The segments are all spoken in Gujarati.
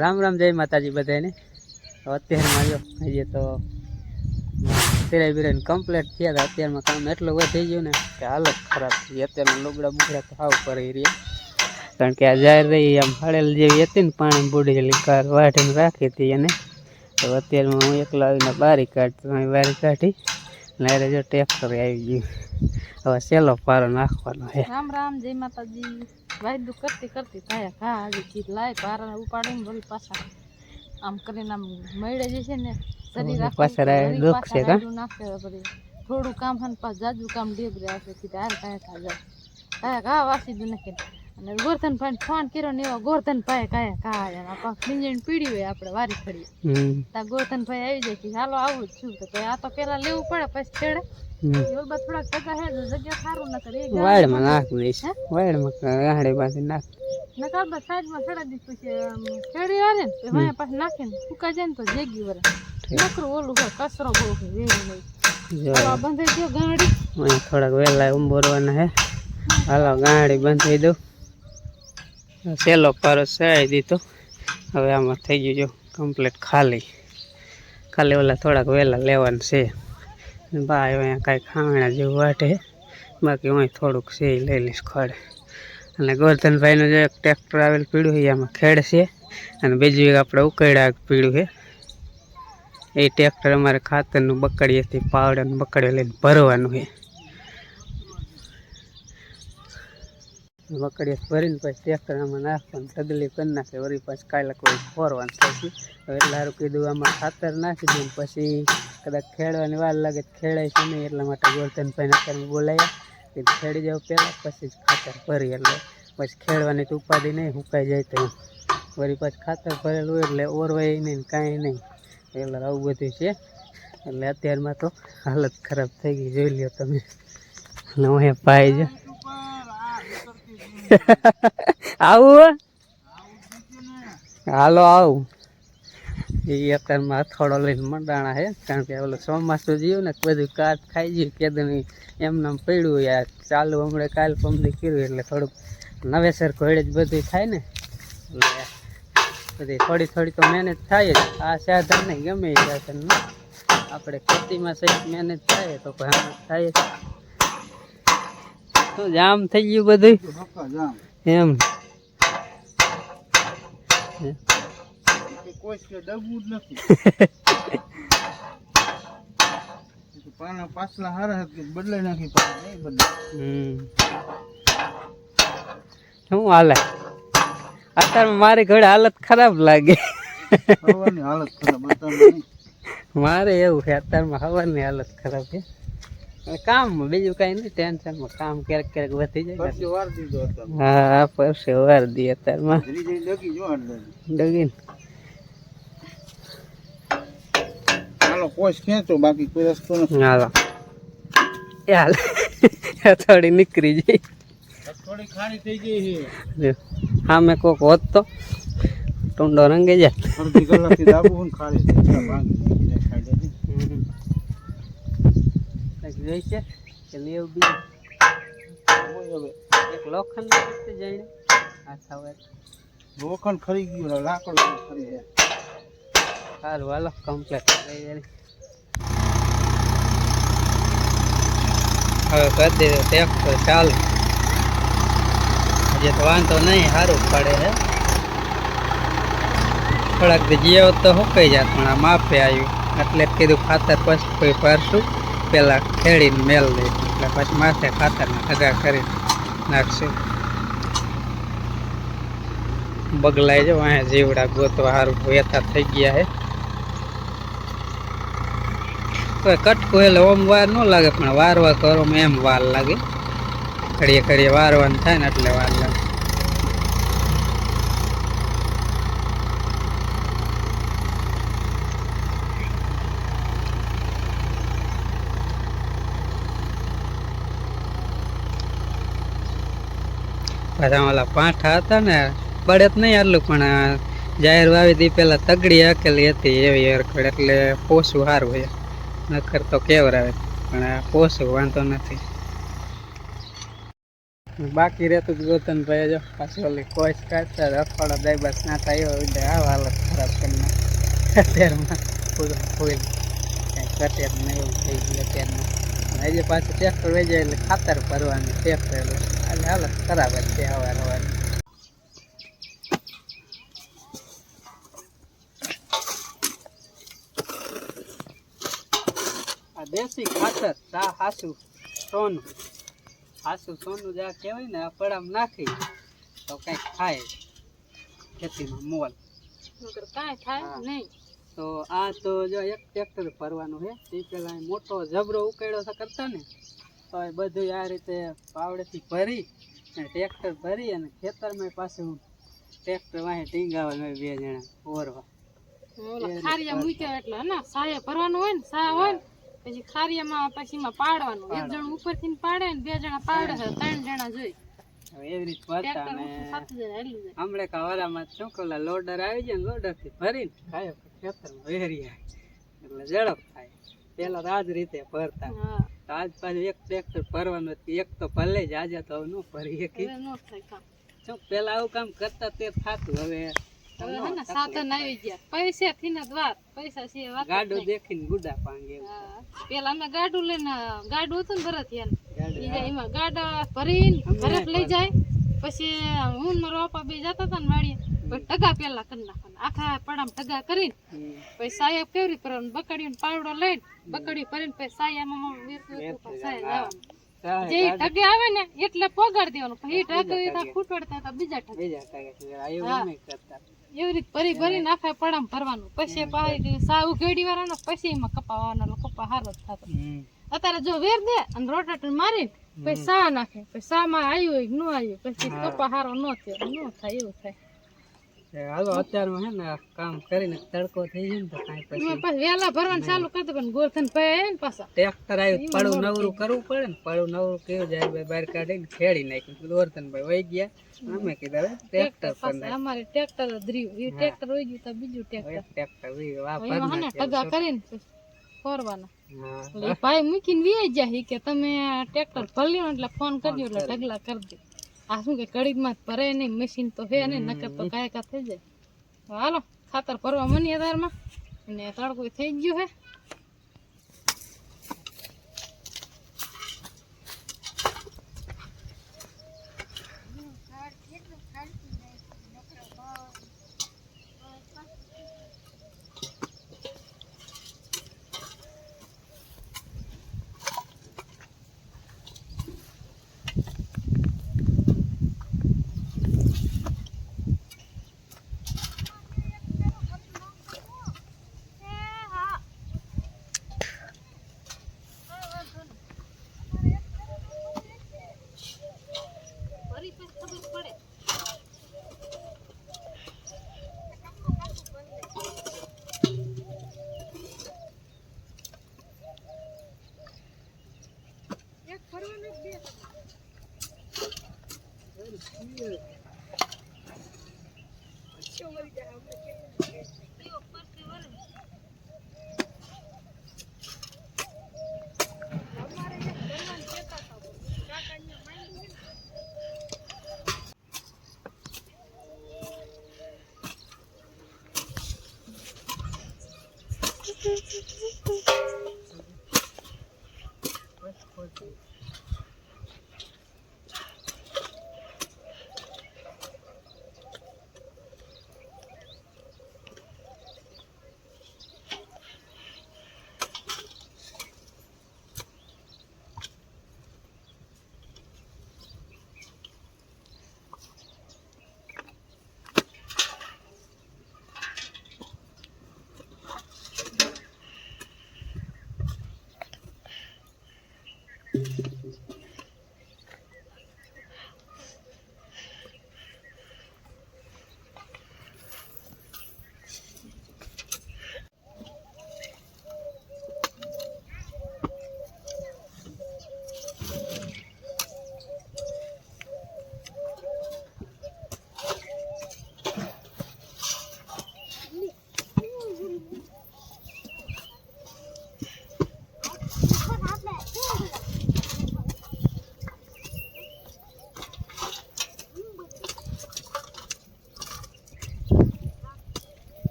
રામ રામ જય માતાજી બધાને અત્યારમાં જો, હજી તો ફેરાઈ બિરાઈને કમ્પ્લીટ થયા હતા. અત્યારમાં કામ એટલું વધી ગયું ને કે હાલત ખરાબ થઈ અત્યારના લુગડા બુગડા તો હાવ કરી રહ્યા. કારણ કે આ જાહેર રહી આમ હળેલ જેવી હતી ને પાણી બુડેલી કાર વાઢીને રાખી હતી એને. તો અત્યારમાં હું એકલો આવીને બારી કાઢતો અહીં બારી કાઢી. અરે જો ટેક્ટર આવી ગયું. હવે સેલો પારો નાખવાનો છે. રામ રામ, જય માતાજી. વાયદું કરતી કરતી થાય ઘા આવી ચીજ લાય પારા ઉપાડીને વળી પાછા આમ કરીને આમ મળે જે છે ને શરીર નાખે. થોડું કામ હન પાછ જાજુ કામ ડેબરે આપે કીધું હાલ કાંઈ થાય જાય. કાંઈ ઘા વાસી દઉં નાખીને અને ગોરધન ભાઈ ફોન કર્યો ને એવો ગોરધન ભાઈ કાંઈ ઘા આવ્યા પાછ ખીંજણ પીડી હોય આપણે વારી ફરી ત્યાં ગોરધન ભાઈ આવી જાય કે હાલો આવું જ છું. તો આ તો પેલા લેવું પડે પછી છેડે. ન વાળમાં નાખ દઈશ વાળમાં ગાંડી બાંધી નાખ. નકાર બસ સાઈડમાં ચડા દીધું પછી ખેડી આવે ને વાયા પાછું નાખીને ફૂકા જાય ને તો જેગી વરે નકરું ઓલું હોય કચરો બહુ હોય વેરું નહીં બંધાઈ ગયો ગાડી. થોડાક વહેલા ઉંબોરવાના હે. હાલો ગાડી બંધાઈ દઉં. સેલો પારો સરાઈ દીધો. હવે આમાં થઈ ગયું, જો કમ્પ્લીટ ખાલી. ખાલી ઓલા થોડાક વહેલા લેવાનું છે. બા અહીંયા કાંઈ ખામણા જેવું વાટે. બાકી હું થોડુંક છે લઈ લઈશ ખડે. અને ગોરધનભાઈનું જે એક ટ્રેક્ટર આવેલ પીળું છે એમાં ખેડ છે. અને બીજું એક આપણે ઉકેડા પીળું છે. એ ટ્રેક્ટર અમારે ખાતરનું બકડીએથી પાવડાનું બકડીએ લઈને ભરવાનું છે. બકડીએ ભરીને પછી ટ્રેક્ટર આમાં નાખવાનું, ઢગલી કરી નાખે, વળી પછી કાલે કોઈ ફોરવાનું પછી હવે એટલે સારું કીધું, આમાં ખાતર નાખી દઉં પછી કદાચ ખેડવાની વાર લાગે ખેડાય છે નહીં, એટલા માટે ગોરધનભાઈને અત્યારે બોલાયા કે ખેડી જાવ પહેલાં, પછી જ ખાતર ભરી એટલે પછી ખેડવાની તો ઉપાધિ નહીં સુકાઈ જાય તો. વળી પછી ખાતર ભરેલું હોય એટલે ઓરવાય નહીં કાંઈ નહીં. એટલે આવું બધું છે. એટલે અત્યારમાં તો હાલત ખરાબ થઈ ગઈ, જોઈ લ્યો તમે. અને હું પાઈ છે. હાલો, આવું. એ અત્યારમાં થોડો લઈને મંડાણા હે, કારણ કે ઓલો ચોમાસું જીવ ને બધું કાચ ખાઈ ગયું, કેદની એમને પડ્યું યાર ચાલુ હમણાં કાલ પમદી કર્યું, એટલે થોડુંક નવેસર ઘોડે જ બધું થાય ને. બધી થોડી થોડી તો મહેનત થાય જ. આ સાધન ને ગમે સાધન આપણે ખેતીમાં સહિત મહેનત થાય તો કોઈ થાય જ. જામ થઈ ગયું બધું એમ. પાછલા હારા બદલાઈ નાખી શું હાલે? અત્યારે મારી ઘરે હાલત ખરાબ લાગે. હાલત ખરાબ મારે એવું છે અત્યારમાં હવાની હાલત ખરાબ છે. કામમાં બીજું કઈ નહીં ટેન્શનમાં કામ ક્યારેક ક્યારેક વધી જાય. હા હા પરસે વાર દી અત્યારમાં. ડગી હાલો કોશ ખેંચો બાકી કોઈ રસ્તો નથી. હાલો. હાલ. થોડી નીકળી જાય થોડી ખાણી થઈ ગઈ છે. કોક હોત તો. ટુંડો રંગી જાય. અડધી કલાકથી દાબુ ને ખાલી થઈ ગયા ભાંગી નાખી જાય ખાઈ કંઈક જોઈ છે કે લેવ બી હવે એક લોખંડ રીતે જઈને આ થાવે લોખંડ ખરી ગયું લાકડ ખરી સારું હાલો કમ્પ્લેટ લઈ જાય હવે કરી દીધું ટ્રેક્ટર ચાલુ. હજી તો વાંધો નહીં સારું પડે હે. થોડાક જીવ તો સુકાઈ જાત પણ આ માપે આવ્યું. એટલે કીધું ખાતર પછી કોઈ ભરશું પહેલાં ખેડીને મેલ દે. એટલે પછી માથે ખાતરના ટગા કરી નાખશું. બગલાઈ જો અહીંયા જીવડા ગોતવા સારું વેતા થઈ ગયા હે. તો કટકું એટલે ઓમ વાર ન લાગે, પણ વારવા કરો એમ વાર લાગે. ઘડીએ ઘડીએ વારવાનું થાય ને એટલે વાર લાગે. પાછા ઓલા પાંઠા હતા ને પડે જ નહીં આટલું, પણ જાહેર વાવી દી પેલા તગડી અકેલી હતી એવી એરખડ એટલે પોસું સારું હોય નખર તો કેવરાવે પણ આ પોસું વાંધો નથી. બાકી રહેતું જ ગોતનભાઈ જો, પાછી ઓલી કોઈ કાઢતા રખોડો દઈ બસ ના થાય એટલે આ હાલત ખરાબ કરી નાખી. અત્યારમાં ફૂલ ફૂલ કંઈ ઘટે નહીં એવું થઈ ગયું અત્યારમાં. હજી પાછું ટ્રેક્ટર વહી જાય એટલે ખાતર ભરવાનું ટ્રેક્ટર આજે હાલત ખરાબ જ છે હવાર આ દેશી ખાતર તા હાસુ સોનું. હાસું સોનું જ્યાં કહેવાય ને આ પડામ નાખી તો કંઈક થાય ખેતીમાં મોલ. કાંઈ થાય નહીં. તો આ તો જો એક ટ્રેક્ટર ભરવાનું છે તે પેલા મોટો જબરો ઉકેડો છે કરતા ને તો એ બધું આ રીતે પાવડેથી ભરી અને ટ્રેક્ટર ભરી અને ખેતરમાં પાછું ટ્રેક્ટર વાહે ટીંગાવાનું બે જણા ઓરવા. ખારિયા મૂક્યા એટલે હે ને ભરવાનું હોય ને સા હોય ને પછી ખારિયામાં પછી એમાં પાડવાનું. એક જણ ઉપરથી પાડે ને બે જણા પાડે છે ત્રણ જણા જોઈ. હવે એવી રીતે ભરતા ને હમણાં લોડર આવી જાય ને લોડરથી ભરીને ખાયો ખેતરમાં વેરી એટલે ઝડપ થાય. પેલા તો આ જ રીતે ભરતા. આજ પાછું એક ટ્રેક્ટર ભરવાનું. એક તો ભલે જ આજે તો ન ભરી શકી. શું પેલા આવું કામ કરતા તે થાતું. હવે સાધન આવી ગયા. પૈસા થી ને વાત પૈસા છે ગાડું દેખીને ગુડા પાંગે પેલા અમે ગાડું લઈને ગાડું હતું ને ભરત એમાં ગાડા ભરીને ભરત લઈ જાય. પછી હું રોપા મારો પપ્પા બે જતા હતા ને વાડીએ. પછી ટગા પેલા કરી નાખવાના. આખા પડામ ટગા કરીને પછી સાયા કેવી રીતે કરવાનું? બકડીયું પાવડો લઈને બકડી ભરીને પછી સાયામાં સાયા જે ઢગે આવે ને એટલે પગાડ દેવાનું. પછી ઈ ખૂટવડતા. હતા બીજા. આ એવું રીતે ભરી ભરીને આખા પડામ ભરવાનું. પછી પાછી સાવ ઘેડી વાળાનો પછી એમાં કપાવાનો કપા હારો જ થતો. અત્યારે જો વેર દે અને રોટાટર મારી પછી સા નાખે. પછી સા માં આવ્યું ન આવ્યું પછી કપા હારો ન થયો ન થાય એવું થાય. હાલો અત્યારમાં હે ને કામ કરીને તડકો થઈ જાય ને તો કાંઈ પછી એમાં વેલા ભરવાનું ચાલુ કરતો પણ ગોરધન ભાઈ ને પાછા. ટ્રેક્ટર આવ્યું પડું નવરું કરવું પડે ને પડું નવરું કેવું જાય ભાઈ બહાર કાઢીને ખેડી નાખ્યું. કીધું ભાઈ વહી ગયા. અમે કીધું ટ્રેક્ટર પર અમારે ટ્રેક્ટર એ ટ્રેક્ટર હોય ગયું તો બીજું ટ્રેક્ટર. ટ્રેક્ટર વાહ ભર ને ટગા કરીને ફોરવાના. ભાઈ મૂકીને વી જાય કે તમે ટ્રેક્ટર ભર્યું એટલે ફોન કરજો એટલે ઢગલા કરી દે. આ શું કે કડીમાં ભરે નહીં મશીન તો હે નહીં નકર તો કાયકા કા થઈ જાય. હાલો ખાતર ભરવા મની આધારમાં અને તડકું થઈ ગયું હે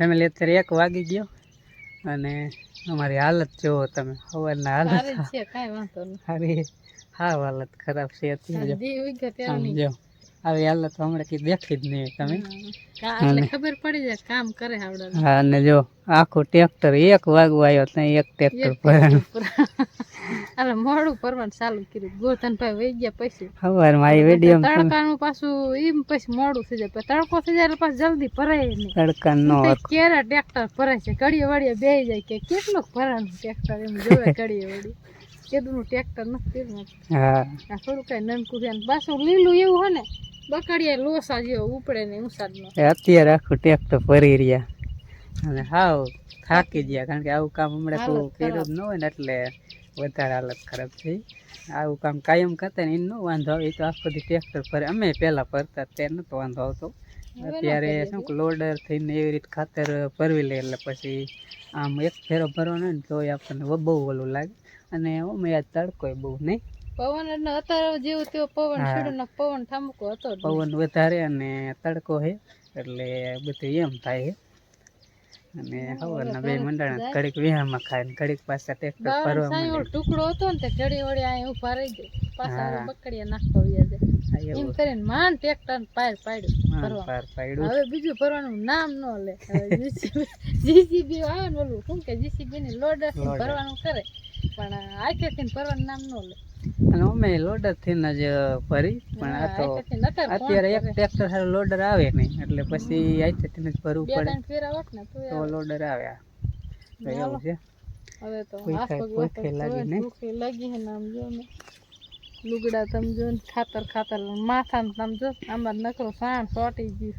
ફેમિલી અત્યારે એક વાગી ગયો. અને અમારી હાલત જુઓ તમે સવારના હાલત સારી હા હાલત ખરાબ છે અત્યારે. જો. આવી હાલત હમણાં કઈ દેખી જ નહીં તમે. ખબર પડી જાય કામ કરે હા અને જો આખું ટ્રેક્ટર એક વાગવા આવ્યો ત્યાં એક ટ્રેક્ટર ભરાણું અરે મોડું પરવાનું ચાલુ કર્યું. ગોરધનભાઈ વહી ગયા પછી. સવારમાં મારી વીડિયો તડકાનું પાછું એમ પછી મોડું થઈ જાય. તડકો થઈ જાય પાછું જલ્દી ભરાય નહીં. તડકા નો કેરા ટ્રેક્ટર ભરાય છે. કડીએ વળીએ બેહી જાય કે કેટલું ભરાનું ટ્રેક્ટર એમ જોવે ઘડીએ વળી કેટલું ટ્રેક્ટર નથી કર્યું. હા. આ થોડું કઈ નનકું છે પાછું લીલું એવું હોય ને બકડીએ લોસા જેવો ઉપડે ને એ અત્યારે આખું ટ્રેક્ટર ભરી રહ્યા. અને હાવ થાકી ગયા. કારણ કે આવું કામ હમણાં કોઈ કર્યું જ ન હોય ને એટલે વધારે હાલત ખરાબ થઈ. આવું કામ કાયમ કરતા ને એનો વાંધો આવે એ તો આખો દી ટ્રેક્ટર ભરે અમે પહેલા ભરતા ત્યારે નહોતો વાંધો આવતો. અત્યારે શું કે લોડર થઈને એવી રીતે ખાતર ભરવી લે એટલે પછી આમ એક ફેરો ભરવાનો ને તો આપણને બહુ ઓલું લાગે. અને અમે આ તડકો બહુ નહીં? પવન અત્યારે જેવું તેવો પવન હા. પવન ઠામકો હતો પવન વધારે અને તડકો છે એટલે બધું એમ થાય છે અને સવારના બે મંડાણા ઘડીક વિહામાં ખાય ને કડીક પાછા ટ્રેક્ટર ફરવા માંડે. ટુકડો હતો ને તે ઘડી વળી અહીંયા ઊભા રહી જાય પાછા પકડીએ બકડીએ નાખવા વ્યા એમ કરીને માન ટ્રેક્ટર પાર પાડ્યું પાર પાડ્યું. હવે બીજું ભરવાનું નામ ન લે. જીસીબી આવે ને ઓલું. શું કે જીસીબી ને લોડર ભરવાનું કરે. પણ આખેથી ભરવાનું નામ ન લે. અને અમે લોડર થઈને જ ભરી પણ આ તો અત્યારે એક ટ્રેક્ટર સારું લોડર આવે નહીં એટલે પછી આઈથી જ ભરવું પડે. ને તો લોડર આવે તો એવું છે. હવે તો લાગી ને ને જો ને. લુગડા સમજો ને ખાતર ખાતર માથા ને તમે આમાં નકરો સાણ સોટી ગયું.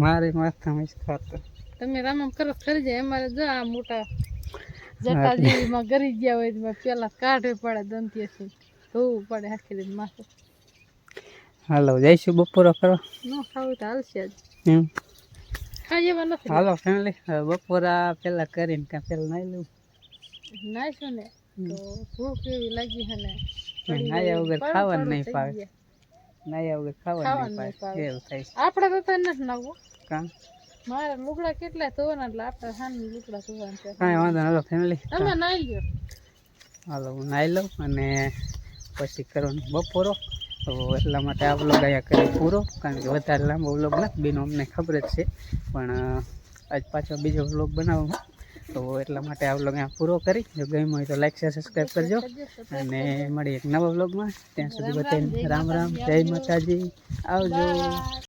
મારે માથામાં ખાતર. તમે રામ કરો ખરી જાય. અમારે જો આ મોટા જટાજીમાં ગરી ગયા હોય તો પેલા કાઢે પડે દંતીએથી ધોવું પડે આખી રીતે માથું. હાલો જઈશું બપોરો કરો ન ખાવું તો હાલશે જ. હાલો ફેમિલી બપોરા પેલા કરીને કાં પેલા નાઈ લઉં. નાખ્યું ને તો ભૂખ એવી લાગી છે ને નાયા. વગર ખાવાનું નહીં પાવે નાયા વગર ખાવાનું ખાવાનું નહીં પાવે એવું થાય આપણે તો તને નથી નાવું કાં? મારે લુગડા કેટલા ધોવાના એટલે આપણે સાંજે લુગડા ધોવાના છે. કાંઈ વાંધો નહીં ફેમિલી તમે નાઈ લ્યો. હાલો હું નાઈ લઉં અને પછી કરવાનું બપોરો. તો એટલા માટે આ બ્લોગ અહીંયા કરી પૂરો કારણ કે વધારે લાંબો બ્લોગ નથી બીનો અમને ખબર જ છે. પણ આજ પાછો બીજો બ્લોગ બનાવવામાં તો એટલા માટે આ બ્લોગ અહીંયા પૂરો કરી. જો ગમ્યું હોય તો લાઈક શેર સબસ્ક્રાઈબ કરજો. અને મળીએ એક નવા બ્લોગમાં ત્યાં સુધી બધાને રામ રામ જય માતાજી. આવજો.